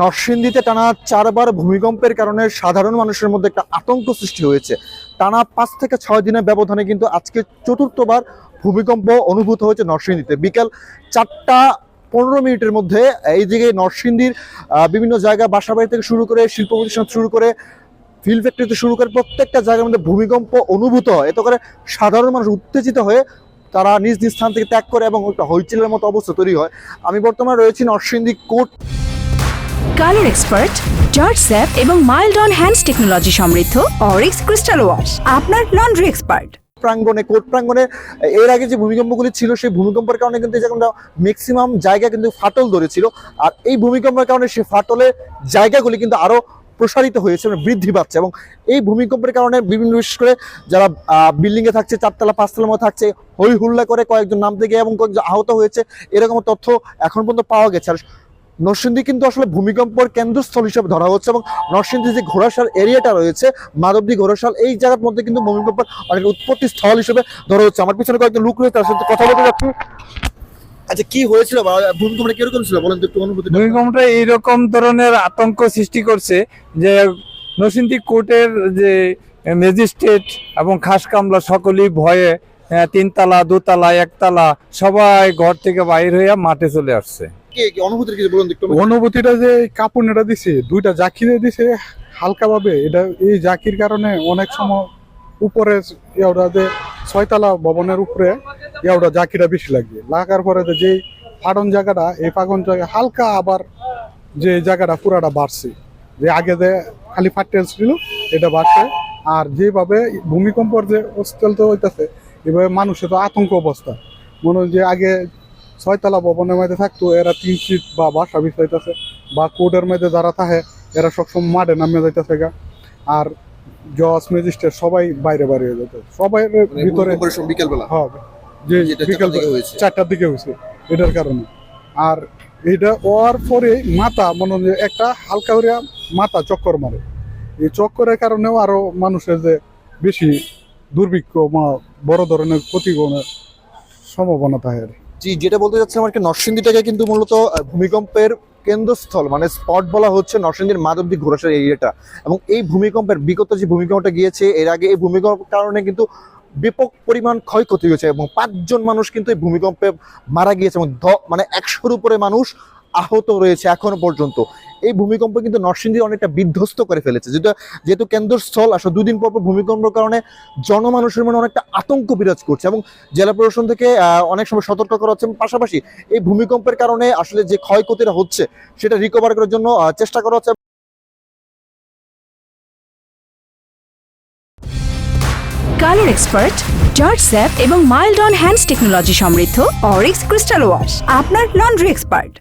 নরসিংদীতে টানা চারবার ভূমিকম্পের কারণে সাধারণ মানুষের মধ্যে একটা আতঙ্ক সৃষ্টি হয়েছে। টানা পাঁচ থেকে ছয় দিনের ব্যবধানে কিন্তু আজকে চতুর্থবার ভূমিকম্প অনুভূত হয়েছে নরসিংদীতে। বিকাল চারটা পনেরো মিনিটের মধ্যে এই দিকে নরসিংদীর বিভিন্ন জায়গা বাসাবাড়ি থেকে শুরু করে শিল্প প্রতিষ্ঠান শুরু করে ফিল্ড ফ্যাক্টরিতে শুরু করে প্রত্যেকটা জায়গার মধ্যে ভূমিকম্প অনুভূত হয়। এতে করে সাধারণ মানুষ উত্তেজিত হয়ে তারা নিজ নিজ স্থান থেকে ত্যাগ করে এবং একটা হইচিলের মতো অবস্থা তৈরি হয়। আমি বর্তমানে রয়েছি Narsingdi court. Colour expert George sap এবং মাইল্ড অন হ্যান্ডস টেকনোলজি সমৃদ্ধ অরিক্স ক্রিস্টাল ওয়াশ, আপনার লন্ড্রি এক্সপার্ট। প্রাঙ্গণে, কোর্ট প্রাঙ্গণে, এর আগে যে ভূমিকম্পগুলি ছিল, সেই ভূমিকম্পের কারণে কিন্তু এই জায়গাটা ম্যাক্সিমাম জায়গা কিন্তু ফাটল ধরেছিল। আর এই ভূমিকম্পের কারণে সেই ফাটলের জায়গাগুলি কিন্তু আরও প্রসারিত হয়েছে বৃদ্ধি পাচ্ছে এবং এই ভূমিকম্পের কারণে বিভিন্ন, বিশেষ করে যারা বিল্ডিং এ থাকছে, চারতলা, পাঁচতলার মধ্যে থাকছে, হই হুল্লা করে কয়েকজন নামতে গিয়ে এবং কয়েকজন আহত হয়েছে, এরকম তথ্য এখন পর্যন্ত পাওয়া গেছে। আর নরসিংদী কিন্তু আসলে ভূমিকম্পর কেন্দ্রস্থল হিসেবে ধরা হচ্ছে এবং নরসিংদী যে ঘোড়াশাল এরিয়াটা রয়েছে, মাধবদী ঘোড়াশাল এই জায়গার মধ্যে কিন্তু ভূমিকম্পের অনেক উৎপত্তি স্থল হিসেবে ধরা হচ্ছে। আমার পিছনে কয়েকজন লোক রয়েছে, তার সাথে কথা বলতে যাচ্ছি। আচ্ছা হয়েছিল ভূমিকম্পটা অনুভূতি ভূমিকম্পটা এইরকম ধরনের আতঙ্ক সৃষ্টি করছে যে নরসিংদী কোর্টের যে ম্যাজিস্ট্রেট এবং খাস কামলা সকলেই ভয়ে তিনতলা, দোতলা, একতলা সবাই ঘর থেকে বাইর হয়ে মাঠে চলে আসছে। অনুভূতিটা যে কাপুনেটা দিছে, দুইটা জাকিরে দিছে হালকা ভাবে এটা এই জাকির কারণে অনেক সময় উপরে এওটা যে ছয়তলা ভবনের উপরে এওটা জাকিটা বেশি লাগে। লাগার পরে যে ফাটন জায়গাটা, এই ফাগন জায়গা হালকা আবার যে জায়গাটা পুরাটা বাড়ছে। যে আগে যে খালি ফাটেল ছিল, এটা বাড়ছে। আর যেভাবে ভূমিকম্পর যে অস্থল তো হইতেছে, এভাবে মানুষের তো আতঙ্ক অবস্থা। মনে হয় যে আগে ছয়তলা ভবনের মধ্যে থাকতো এরা তিন সিট বা বাসা বিছাইতেছে। বা কোর্টের মধ্যে যারা থাকে এরা সবসময় মাঠে নামে যাইতেছে গা। আর জজ ম্যাজিস্ট্রেট সবাই বাইরে বাইরে হয়ে যেত সবাই ভিতরে বিকেল বেলা হবে যে বিকেল চারটার দিকে হয়েছে। এটার কারণে। আর এটা হওয়ার পরে মাথা মনে হয় একটা হালকা করে মাথা চক্কর মারে। এই চক্করের কারণেও আরও মানুষের যে বেশি দুর্ভিক্ষ বা বড় ধরনের ক্ষতিগ্রহণের সম্ভাবনা থাকে আর। জি, যেটা বলতে চাচ্ছিলাম আর কি, নরসিংদীটাকে কিন্তু মূলত ভূমিকম্পের কেন্দ্রস্থল মানে স্পট বলা হচ্ছে নরসিংদীর মাধবদী ঘোরাসার এরিয়াটা। এবং এই ভূমিকম্পের বিগত যে ভূমিকম্পটা গিয়েছে, এর আগে এই ভূমিকম্পের কারণে কিন্তু ব্যাপক পরিমাণ ক্ষয়ক্ষতি হয়েছে এবং পাঁচজন মানুষ কিন্তু এই ভূমিকম্পে মারা গিয়েছে এবং মানে একশোর উপরে মানুষ আহত রয়েছে এখনও পর্যন্ত। এই ভূমিকম্প কিন্তু নরসিংদী অনেকটা বিধ্বস্ত করে ফেলেছে। যেটা যেহেতু কেন্দ্রস্থল, আসলে দুদিন পর পর ভূমিকম্পের কারণে জনমানুষের মনে অনেকটা আতঙ্ক বিরাজ করছে এবং জেলা প্রশাসন থেকে অনেক সময় সতর্ক করা হচ্ছে পাশাপাশি এই ভূমিকম্পের কারণে আসলে যে ক্ষয়ক্ষতিটা হচ্ছে, সেটা রিকভার করার জন্য চেষ্টা করা হচ্ছে। কালার এক্সপার্ট জর্জ স্যাপ এবং মাইল্ড অন হ্যান্ডস টেকনোলজি সমৃদ্ধ অরিক্স ক্রিস্টাল ওয়াশ আপনার লন্ড্রি এক্সপার্ট